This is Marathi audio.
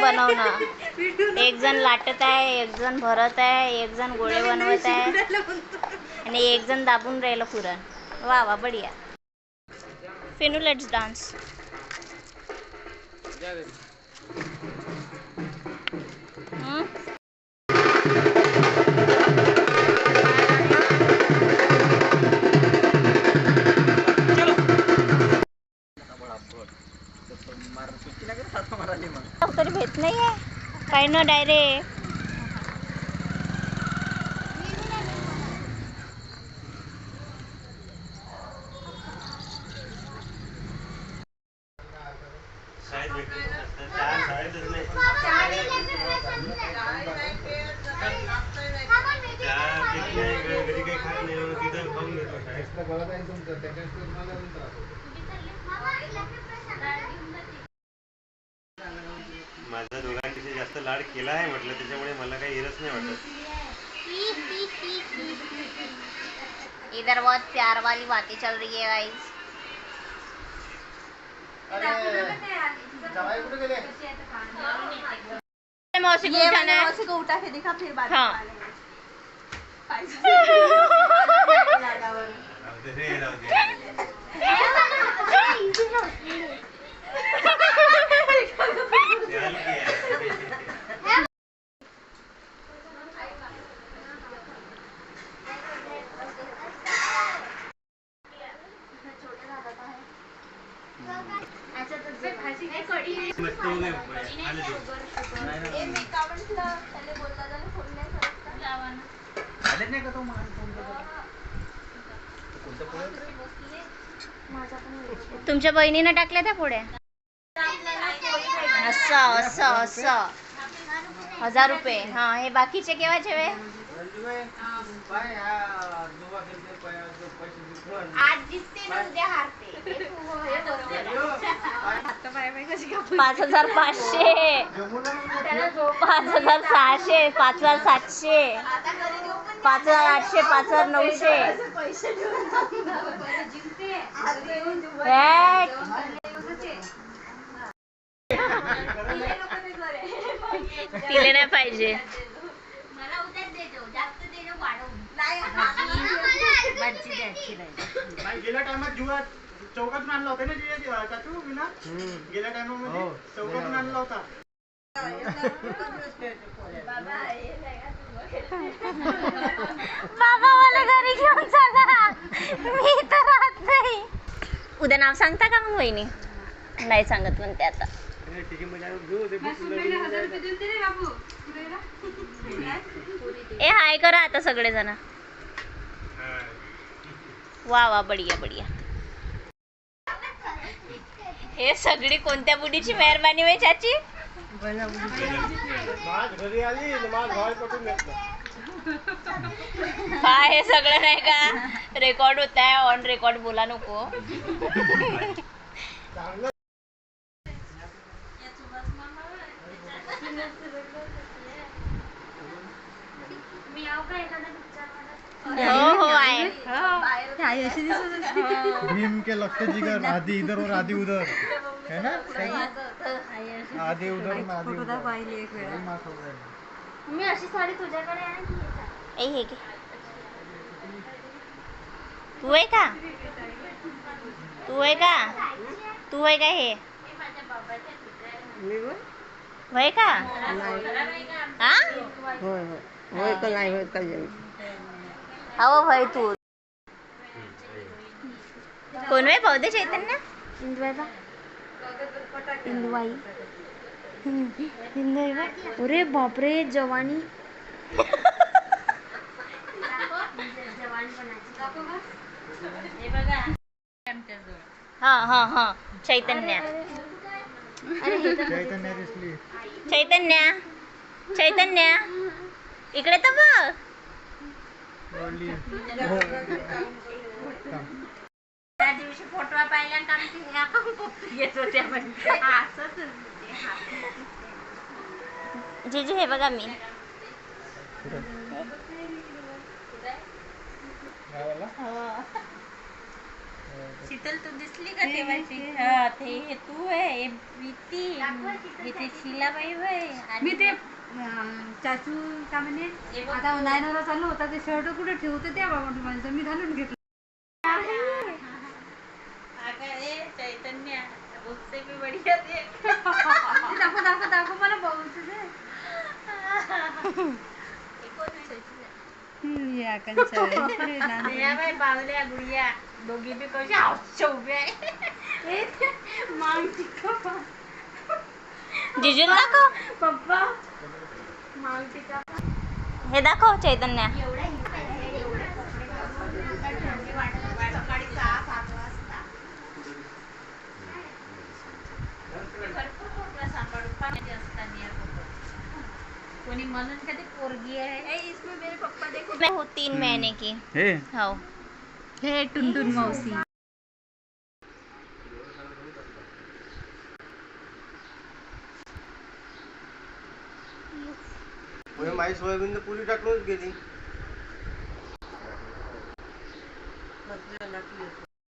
बनवणं. एक जण लाटत आहे एक जण भरत आहे एक जण गोळे बनवत आहे. आणि एक जण दाबून राहिलं पुरण. वा वा बढिया. फिनू लेट्स डान्स ना डायरेक्ट माझा दोघा जास्त लाड केला आहे म्हटलं त्याच्यामुळे मला काही हिरच नाही वाटत. इधर बहुत प्यार वाली बातें चल रही है गाइस मौसी को उठाना है। मौसी को उठा के दिखा फिर में हाँ। डालेंगे। तुमच्या बहिणीनं टाकल्या त्या पुढे असं असं असं. हजार रुपये. हा हे बाकीचे केव्हाचे वे आज जिंकते ना उद्या हारते. पाच हजार पाचशे. पाच हजार सहाशे पाच हजार सातशे. पाच हजार आठशे पाच हजार नऊशे. तिले नाही पाहिजे. गेल्या टायमात जुआ चौकातून आणला होता ना जे चाचू मी ना गेल्या टायमामध्ये चौकातून आणला होता. बाबा मला घरी घेऊन चला. मी इथं राहत नाही. उद्या नाव सांगता का मग वहिनी? नाही सांगत म्हणते आता. ए हाय करा आता सगळेजण. वा वा बढिया बढिया. हे सगळी कोणत्या बुडीची मेहरबानी होय चाची? माझ हे सगळं नाही का? रेकॉर्ड होत आहे ऑन रेकॉर्ड बोला नको. हो हो आहे. भीम के लगते जिगर आधी इधर और आधी उधर. है ना? आधी उधर आणि आधी उधर. मास हो गया. मी अशी साडी तुझ्याकडे आहे की याच्यात? ए हे घे. तू आहे का? तू आहे का? तू आहे का हे? होय? का? हा हो भाई तू. कोण आहे बौद्ध चैतन्य. इंदुबाई बा इंदुबाई. इंदुबाई बा अरे बापरे जवानी. हा हा हा. चैतन्य. चैतन्य चैतन्य. चैतन्य. इकडे तर बघ. त्या दिवशी फोटो पाहिल्यानंतर आम्ही ते ह्या पप्पी घेत होत्या म्हणजे असंच जीजू हे बघा मी. गावाला? शीतल तू दिसली का तेव्हाची? हा, ते हे तू आहे हे प्रीती. हे ते शिलाबाई आणि मी ते चाचू का म्हणे आता नायनाला चालू होता ते शर्ट कुठे ठेवते त्या बाबा माझं मी घालून घेतलं अगं, ए, चैतन्य उससे भी बढ़िया दे दाखव दाखव दाखव मला बघू दे या या बाई बावल्या गुडिया दोघी बी कशा हाऊसच्या उभ्या आहे मागची जिजून दाखव पप्पा मागची का हे देखो चैतन्य. कोणी तीन महीने हम्म. की. हे. हाँ। टुनटुन मौसी म्हणजे माझी सोयाबीन तर पुरी टाकूनच गेली